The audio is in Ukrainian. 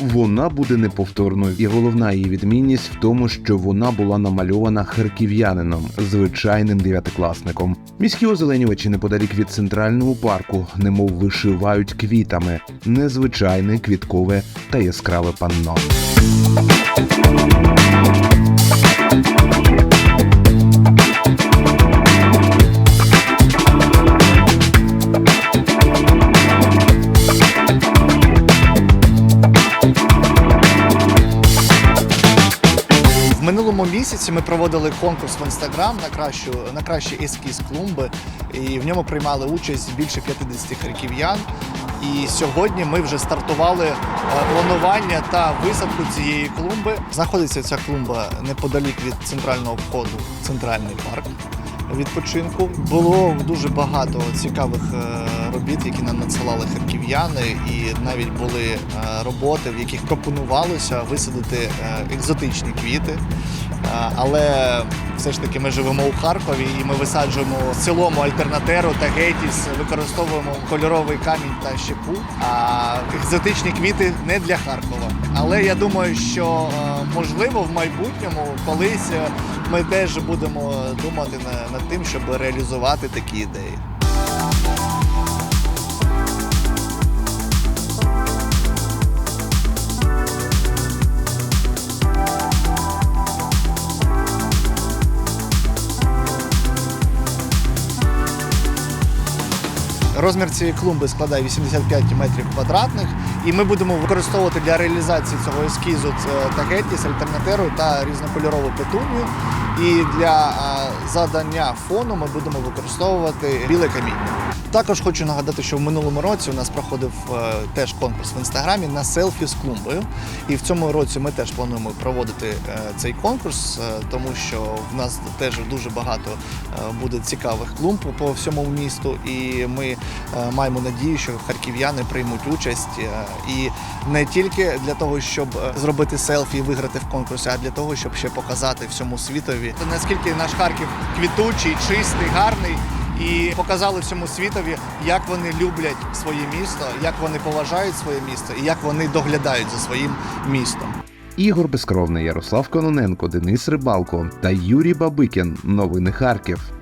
Вона буде неповторною, і головна її відмінність в тому, що вона була намальована харків'янином, звичайним дев'ятикласником. Міські озеленювачі неподалік від центрального парку, немов вишивають квітами, незвичайне квіткове та яскраве панно. Минулому місяці ми проводили конкурс в інстаграм на кращу на кращий ескіз клумби, і в ньому приймали участь більше 50 харків'ян. І сьогодні ми вже стартували е, планування та висадку цієї клумби. Знаходиться ця клумба неподалік від центрального входу, центральний парк відпочинку. Було дуже багато цікавих е, робіт, які нам надсилали харків'яни, і навіть були е, роботи, в яких пропонувалося висадити е, екзотичні квіти. Але все ж таки ми живемо у Харкові і ми висаджуємо в цілому альтернатеру та гетіс, використовуємо кольоровий камінь та щепу. А екзотичні квіти не для Харкова. Але я думаю, що е, можливо в майбутньому колись е, ми теж будемо думати над тим, щоб реалізувати такі ідеї. Розмір цієї клумби складає 85 метрів квадратних, і ми будемо використовувати для реалізації цього ескізу тагетіс, альтернатеру та різнокольорову петунію. І для задання фону ми будемо використовувати біле каміння. Також хочу нагадати, що в минулому році у нас проходив е, теж конкурс в інстаграмі на селфі з клумбою. І в цьому році ми теж плануємо проводити е, цей конкурс, е, тому що в нас теж дуже багато буде цікавих клумб по всьому місту. І ми маємо надію, що харків'яни приймуть участь і не тільки для того, щоб зробити селфі і виграти в конкурсі, а для того, щоб ще показати всьому світові, наскільки наш Харків квітучий, чистий, гарний. І показали всьому світові, як вони люблять своє місто, як вони поважають своє місто і як вони доглядають за своїм містом. Ігор Безкровний, Ярослав Кононенко, Денис Рибалко та Юрій Бабикін. Новини Харків.